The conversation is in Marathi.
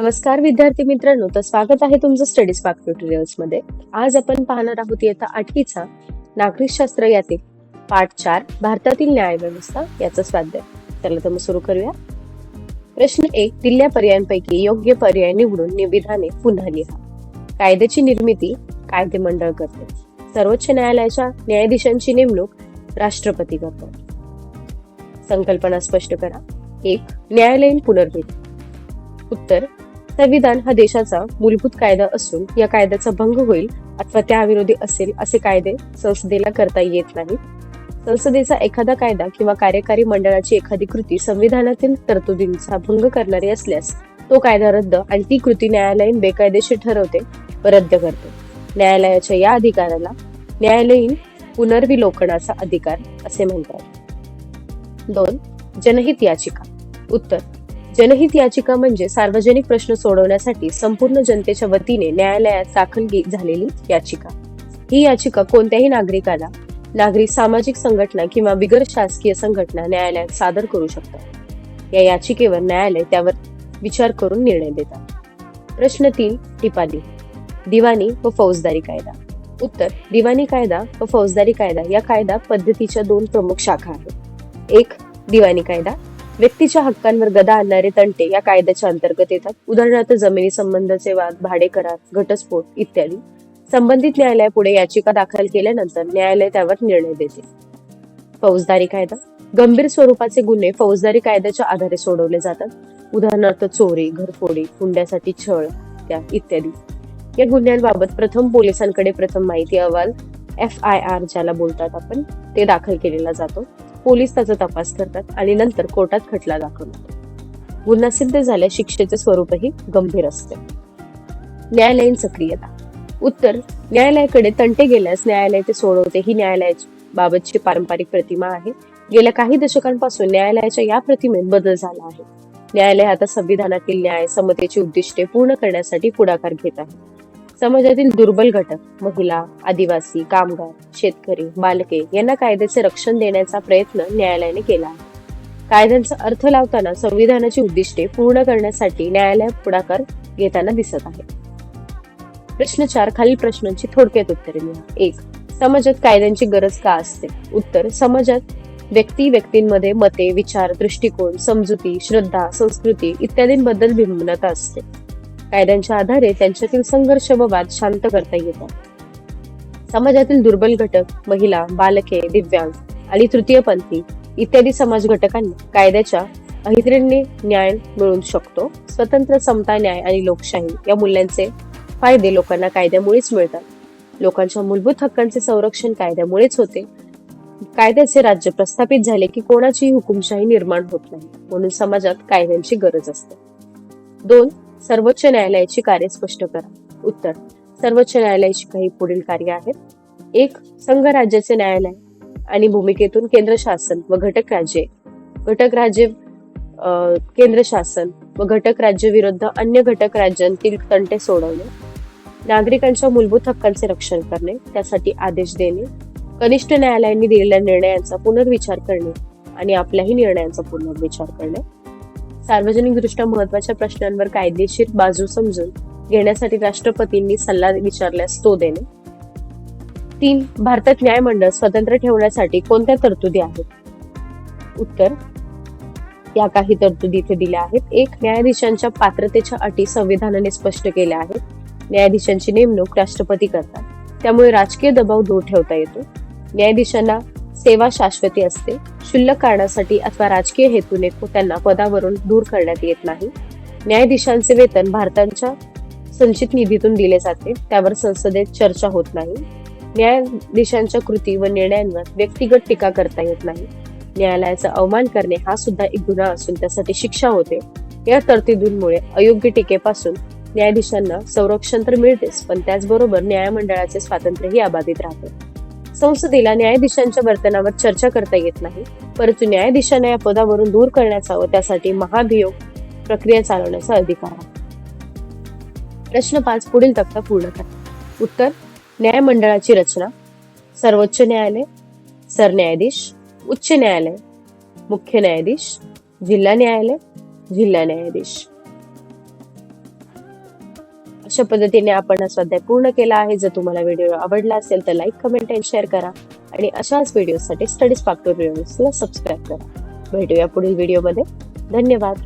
नमस्कार विद्यार्थी मित्रांनो. तर स्वागत आहे तुमचं स्टडी स्पार्क ट्युटोरियल्समध्ये. आज आपण पाहणार आहोत इयत्ता आठवीचा नागरिकशास्त्र यातील पाठ चार भारतातील न्याय व्यवस्था याचा स्वाध्याय. चला तर मग सुरू करूया. प्रश्न एक दिल्या पर्यायांपैकी योग्य पर्याय निवडून निविधाने पुन्हा लिहा. कायद्याची निर्मिती कायदे मंडळ करते. सर्वोच्च न्यायालयाच्या न्यायाधीशांची नेमणूक राष्ट्रपती करतात. संकल्पना स्पष्ट करा. एक न्यायालयीन पुनर्विधी. उत्तर संविधान हा देशाचा मूलभूत कायदा असून या कायद्याचा भंग होईल अथवा त्याविरोधी असेल असे कायदे संसदेला करता येत नाही. संसदेचा एखादा कायदा किंवा कार्यकारी मंडळाची एखादी कृती संविधानातील तरतुदींचा भंग करणारी असल्यास तो कायदा रद्द आणि ती कृती न्यायालयीन बेकायदेशीर ठरवते व रद्द करते. न्यायालयाच्या या अधिकाराला न्यायालयीन पुनर्विलोकनाचा अधिकार असे म्हणतात. दोन जनहित याचिका. उत्तर. जनहित याचिका म्हणजे सार्वजनिक प्रश्न सोडवण्यासाठी संपूर्ण जनतेच्या वतीने न्यायालयात दाखल झालेली याचिका. ही याचिका कोणत्याही नागरिकाला नागरिक सामाजिक संघटना किंवा बिगर शासकीय संघटना न्यायालयात सादर करू शकतात. या याचिकेवर न्यायालय त्यावर विचार करून निर्णय देतात. प्रश्न तीन टिपाली. दिवाणी व फौजदारी कायदा. उत्तर दिवाणी कायदा व फौजदारी कायदा या कायदा पद्धतीच्या दोन प्रमुख शाखा आहेत. एक दिवाणी कायदा. व्यक्तीच्या हक्कांवर गदा आणणारे तंटे या कायद्याच्या अंतर्गत येतात. उदाहरणार्थ जमिनी संबंधाचे वाद भाडे करार घटस्फोट इत्यादी. संबंधित न्यायालयापुढे याचिका दाखल केल्यानंतर न्यायालय त्यावर निर्णय देते. फौजदारी कायदा. गंभीर स्वरूपाचे गुन्हे फौजदारी कायद्याच्या आधारे सोडवले जातात. उदाहरणार्थ चोरी घरफोडी हुंड्यासाठी छळ त्या इत्यादी. या गुन्ह्यांबाबत प्रथम पोलिसांकडे प्रथम माहिती अहवाल एफ आय आर ज्याला बोलतात आपण ते दाखल केलेला जातो. पोलीस त्याचा तपास करतात आणि नंतर कोर्टात खटला दाखल होतो. गुन्हा सिद्ध झाल्यास शिक्षेचे स्वरूपही गंभीर असते. न्यायालयीन सक्रियता. उत्तर न्यायालयाकडे तंटे गेल्यास न्यायालय ते सोडवते. ही न्यायालयाची बाबतची पारंपरिक प्रतिमा आहे. गेल्या काही दशकांपासून न्यायालयाच्या या प्रतिमेत बदल झाला आहे. न्यायालय आता संविधानातील न्याय समतेची उद्दिष्टे पूर्ण करण्यासाठी पुढाकार घेत आहे. समाजातील दुर्बल घटक महिला आदिवासी कामगार शेतकरी बालके यांना कायद्याचे रक्षण देण्याचा प्रयत्न न्यायालयाने केला आहे. कायद्यांचा अर्थ लावताना संविधानाची उद्दिष्टे पूर्ण करण्यासाठी न्यायालय पुढाकार घेताना दिसत आहे. प्रश्न चार खालील प्रश्नांची थोडक्यात उत्तरे लिहा एक समाजात कायद्यांची गरज का असते? उत्तर समाजात व्यक्ती व्यक्तींमध्ये मते विचार दृष्टिकोन समजुती श्रद्धा संस्कृती इत्यादींबद्दल भिन्नता असते. कायद्यांच्या आधारे त्यांच्यातील संघर्ष व वाद शांत करता येतात समाजातील दुर्बल घटक महिला बालके दिव्यांग आणि तृतीयपंथी इत्यादी समाज घटकांनी कायद्याच्या अहित्रेने न्याय मिळू शकतो. स्वतंत्र समता न्याय आणि लोकशाही या मूल्यांचे फायदे लोकांना कायद्यामुळेच मिळतात. लोकांच्या मूलभूत हक्कांचे संरक्षण कायद्यामुळेच होते. कायद्याचे राज्य प्रस्थापित झाले की कोणाचीही हुकुमशाही निर्माण होत नाही. म्हणून समाजात कायद्यांची गरज असते. दोन सर्वोच्च न्यायालयाची कार्य स्पष्ट करा. उत्तर. सर्वोच्च न्यायालयाची काही पुढील कार्य आहेत. एक संघ राज्याचे न्यायालय आणि भूमिकेतून केंद्र शासन व घटक राज्ये. घटक राज्य केंद्र शासन व घटक राज्य विरुद्ध अन्य घटक राज्यांतील तंटे सोडवणे. नागरिकांच्या मूलभूत हक्कांचे रक्षण करणे त्यासाठी आदेश देणे. कनिष्ठ न्यायालयांनी दिलेल्या निर्णयांचा पुनर्विचार करणे आणि आपल्याही निर्णयांचा पुनर्विचार करणे. सार्वजनिकदृष्ट्या महत्त्वाच्या प्रश्नांवर कायदेशीर बाजू समजून घेण्यासाठी राष्ट्रपतींनी सल्ला विचारल्यास तो देणे. तीन भारतात न्यायमंडळ स्वतंत्र ठेवण्यासाठी कोणत्या तरतुदी आहेत? उत्तर या काही तरतुदी इथे दिल्या आहेत. एक न्यायाधीशांच्या पात्रतेच्या अटी संविधानाने स्पष्ट केल्या आहेत. न्यायाधीशांची नेमणूक राष्ट्रपती करतात. त्यामुळे राजकीय दबाव दूर ठेवता येतो. न्यायाधीशांना सेवा शाश्वती असते. क्षुल्लक कारणासाठी अथवा राजकीय हेतूने त्यांना पदावरून दूर करण्यात येत नाही. न्यायाधीशांचे वेतन भारताच्या संचित निधीतून दिले जाते. त्यावर संसदेत चर्चा होत नाही. न्यायाधीशांच्या कृती व निर्णयांवर व्यक्तिगत टीका करता येत नाही. न्यायालयाचा अवमान करणे हा सुद्धा एक गुन्हा असून त्यासाठी शिक्षा होते. या तरतुदींमुळे अयोग्य टीकेपासून न्यायाधीशांना संरक्षण तर मिळतेच पण त्याचबरोबर न्यायमंडळाचे स्वातंत्र्यही अबाधित राहते. संसदेला न्यायाधीशांच्या वर्तनावर चर्चा करता येत नाही. परंतु न्यायाधीशांना या पदावरून दूर करण्याचा व त्यासाठी महाभियोग प्रक्रिया चालवण्याचा अधिकार आहे. प्रश्न पाच पुढील तक्ता पूर्ण करा. उत्तर न्यायमंडळाची रचना. सर्वोच्च न्यायालय सरन्यायाधीश उच्च न्यायालय मुख्य न्यायाधीश जिल्हा न्यायालय जिल्हा न्यायाधीश. अशा पद्धतीने आपण हा स्वाध्याय पूर्ण केला आहे. जर तुम्हाला व्हिडिओ आवडला असेल तर लाईक कमेंट अँड शेअर करा. आणि अशाच व्हिडिओसाठी स्टडीज पाक ट्युटोरियल्सला सबस्क्राईब करा. भेटूया पुढील व्हिडिओमध्ये धन्यवाद.